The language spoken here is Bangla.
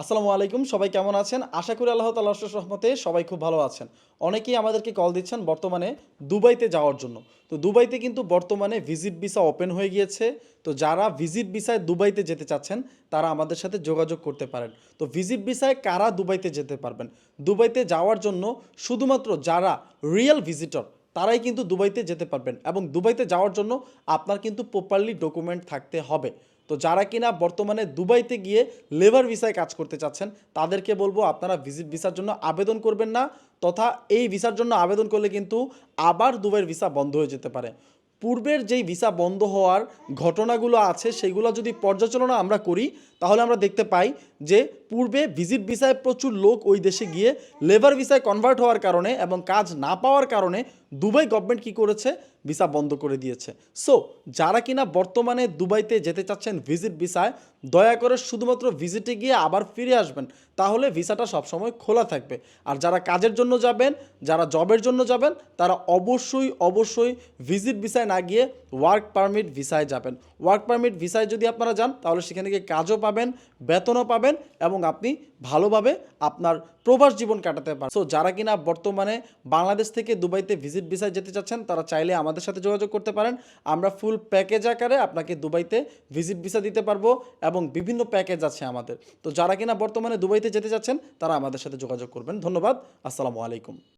আসসালামু আলাইকুম, সবাই কেমন আছেন? আশা করি আল্লাহ তাল্লাহ রহমতে সবাই খুব ভালো আছেন। অনেকেই আমাদেরকে কল দিচ্ছেন বর্তমানে দুবাইতে যাওয়ার জন্য। তো দুবাইতে কিন্তু বর্তমানে ভিজিট ভিসা ওপেন হয়ে গিয়েছে। তো যারা ভিজিট ভিসায় দুবাইতে যেতে চাচ্ছেন, তারা আমাদের সাথে যোগাযোগ করতে পারেন। তো ভিজিট ভিসায় কারা দুবাইতে যেতে পারবেন? দুবাইতে যাওয়ার জন্য শুধুমাত্র যারা রিয়েল ভিজিটর, তারাই কিন্তু দুবাইতে যেতে পারবেন। এবং দুবাইতে যাওয়ার জন্য আপনার কিন্তু প্রপারলি ডকুমেন্ট থাকতে হবে। তো যারা কিনা বর্তমানে দুবাইতে গিয়ে লেবার ভিসায় কাজ করতে চাচ্ছেন, তাদেরকে বলব আপনারা ভিজিট ভিসার জন্য আবেদন করবেন না, তথা এই ভিসার জন্য আবেদন করলে কিন্তু আবার দুবাইয়ের ভিসা বন্ধ হয়ে যেতে পারে। পূর্বের যেই ভিসা বন্ধ হওয়ার ঘটনাগুলো আছে, সেগুলো যদি পর্যালোচনা আমরা করি, তাহলে আমরা দেখতে পাই যে পূর্বে ভিজিট ভিসায় প্রচুর লোক ওই দেশে গিয়ে লেবার ভিসায় কনভার্ট হওয়ার কারণে এবং কাজ না পাওয়ার কারণে দুবাই গভর্নমেন্ট কি করেছে ভিসা বন্ধ করে দিয়েছে। সো যারা কিনা বর্তমানে দুবাইতে যেতে চাচ্ছেন ভিজিট ভিসায় দয়া করে শুধুমাত্র ভিজিটে গিয়ে আবার ফিরে আসবেন। তাহলে ভিসাটা সবসময় খোলা থাকবে। আর যারা কাজের জন্য যাবেন, যারা জবের জন্য যাবেন, তারা অবশ্যই অবশ্যই ভিজিট ভিসায় না গিয়ে ওয়ার্ক পারমিট ভিসায় যাবেন। ওয়ার্ক পারমিট ভিসায় যদি আপনারা যান, তাহলে সেখানে গিয়ে কাজও পাবেন, বেতনও পাবেন এবং আপনি ভালোভাবে আপনার প্রবাস জীবন কাটাতে পারেন সো যারা কিনা বর্তমানে বাংলাদেশ থেকে দুবাইতে ভিজিট ভিসায় যেতে চাচ্ছেন, তারা চাইলে আমাদের সাথে যোগাযোগ করতে পারেন। আমরা ফুল প্যাকেজ আকারে আপনাকে দুবাইতে ভিজিট ভিসা দিতে পারব এবং বিভিন্ন প্যাকেজ আছে আমাদের। তো যারা কিনা বর্তমানে দুবাইতে যেতে চাচ্ছেন, তারা আমাদের সাথে যোগাযোগ করবেন। ধন্যবাদ। আসসালামু আলাইকুম।